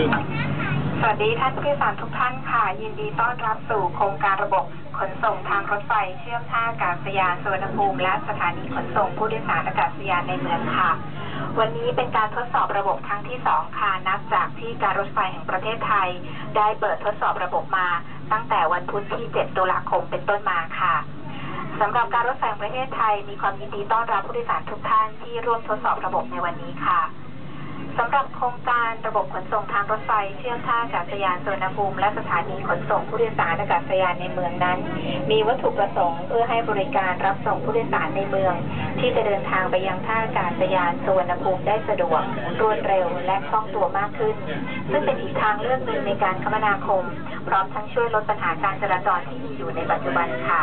ึ่งสวัสดีท่านผู้โดยสารทุกท่านค่ะ ยินดีต้อนรับสู่โครงการระบบขนส่งทางรถไฟเชื่อมท่าอากาศยานสุวรรณภูมิและสถานีขนส่งผู้โดยสารอากาศยานในเมืองค่ะ วันนี้เป็นการทดสอบระบบครั้งที่สองค่ะ นับจากที่การรถไฟแห่งประเทศไทย ได้เปิดทดสอบระบบมา ตั้งแต่วันพุธที่ 7 ตุลาคมเป็นต้นมาค่ะสำหรับการรถไฟแห่งประเทศไทย มีความยินดีต้อนรับผู้โดยสารทุกท่านที่ร่วมทดสอบระบบในวันนี้ค่ะ สำหรับโครงการระบบขนส่งทางรถไฟ เชื่อมท่าอากาศยานสุวรรณภูมิและสถานีขนส่งผู้โดยสารอากาศยานในเมืองนั้น มีวัตถุประสงค์เพื่อให้บริการรับส่งผู้โดยสารในเมือง ที่จะเดินทางไปยังท่าอากาศยานสุวรรณภูมิได้สะดวก รวดเร็วและคล่องตัวมากขึ้น ซึ่งเป็นอีกทางเลือกหนึ่งในการคมนาคม พร้อมทั้งช่วยลดปัญหาการจราจรที่มีอยู่ในปัจจุบันค่ะ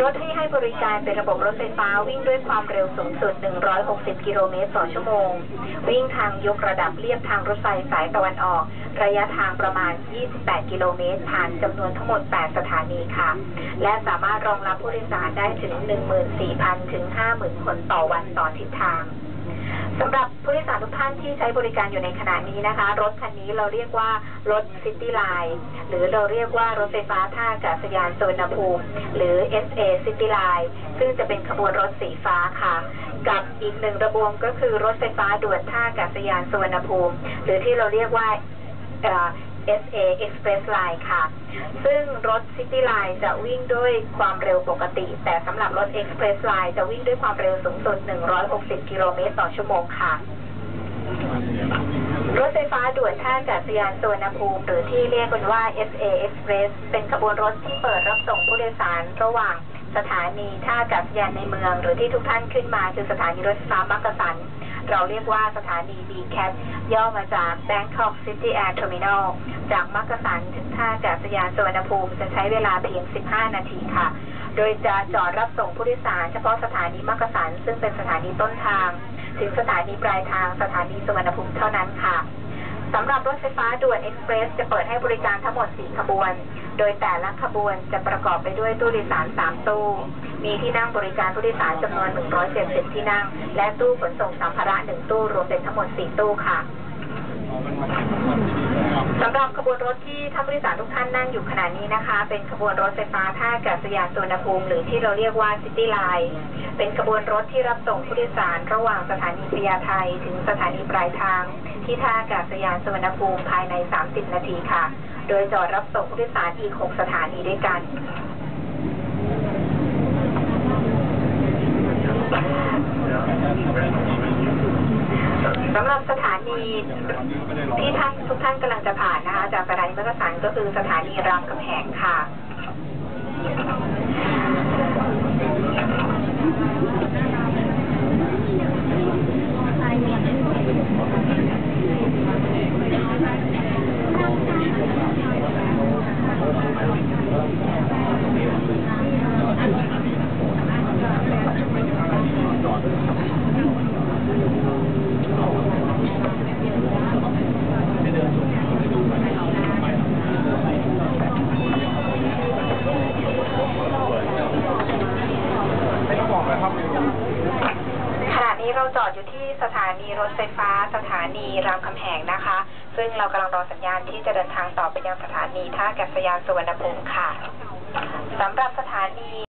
รถที่ให้บริการเป็นระบบรถไฟฟ้าวิ่งด้วยความเร็วสูงสุด 160 กิโลเมตรต่อชั่วโมง วิ่งทางางยกระดับเรียบทางรถไฟสายตะวันออก ระยะทางประมาณ 28 กิโลเมตรผ่านจำนวนทั้งหมด 8 สถานีค่ะ และสามารถรองรับผู้โดยสารได้ถึง 14,000 ถึง 50,000 คนต่อวันต่อทิศทางสำหรับผู้โดยสารทุกท่านที่ใช้บริการอยู่ในขณะนี้นะคะ รถคันนี้เราเรียกว่ารถซิตี้ไลน์หรือเราเรียกว่ารถไฟฟ้าท่าอากาศยานสุวรรณภูมิ หรือ SA City Line ซึ่งจะเป็นขบวนรถสีฟ้าค่ะ กับอีกหนึ่งระบวงก็คือรถไฟฟ้าด่วนท่าอากาศยานสุวรรณภูมิ หรือที่เราเรียกว่าเอ่อ SA Express Line ค่ะ ซึ่งรถ City Line จะวิ่งด้วยความเร็วปกติ แต่สำหรับรถ Express Line จะวิ่งด้วยความเร็วสูงสุด 160 กิโลเมตรต่อชั่วโมงค่ะ รถไฟฟ้าด่วนท่าอากาศยานสุวรรณภูมิ หรือที่เรียกกันว่า SA Express เป็นขบวนรถที่เปิดรับส่งผู้โดยสารระหว่าง สถานีท่าอากาศยานในเมือง หรือที่ทุกท่านขึ้นมาคือสถานีรถไฟฟ้ามักกะสัน เราเรียกว่าสถานี BCAT ย่อมาจาก Bangkok City Air Terminal จากมักกะสันถึงท่าอากาศยานสุวรรณภูมิจะใช้เวลาเพียง 15 นาทีค่ะ โดยจะจอดรับส่งผู้โดยสารเฉพาะสถานีมักกะสัน ซึ่งเป็นสถานีต้นทาง ถึงสถานีปลายทางสถานีสุวรรณภูมิเท่านั้นค่ะสำหรับรถไฟฟ้าด่วนเอ็กซ์เพรสจะเปิดให้บริการทั้งหมด 4 ขบวน โดยแต่ละขบวนจะประกอบไปด้วยตู้โดยสาร 3 ตู้ มีที่นั่งบริการผู้โดยสารจำนวน 170 ที่นั่ง และตู้ขนส่งสัมภาระ 1 ตู้ รวมเป็นทั้งหมด 4 ตู้ค่ะสำหรับขบวนรถที่ท่านผู้โดยสารทุกท่านนั่งอยู่ขณะนี้นะคะ เป็นขบวนรถไฟฟ้าท่าอากาศยานสุวรรณภูมิ หรือที่เราเรียกว่าซิตี้ไลน์เป็นขบวนรถที่รับส่งผู้โดยสารระหว่างสถานีพญาไทถึงสถานีปลายทาง ที่ท่าอากาศยานสุวรรณภูมิภายใน 30 นาทีค่ะ โดยจอดรับส่งผู้โดยสารอีก 6 สถานีด้วยกัน สำหรับสถานีที่ท่านทุกท่านกำลังจะผ่านนะคะ จากสถานีมักกะสันก็คือสถานีรามคำแหงค่ะ ไม่ต้องบอกนะครับ ขณะนี้ เราจอดอยู่ที่สถานีรถไฟฟ้าสถานีรามคำแหงนะคะ ซึ่งเรากำลังรอสัญญาณที่จะเดินทางต่อไปยังสถานีท่าแกาศยานสุวรรณภูมิค่ะสำหรับสถานี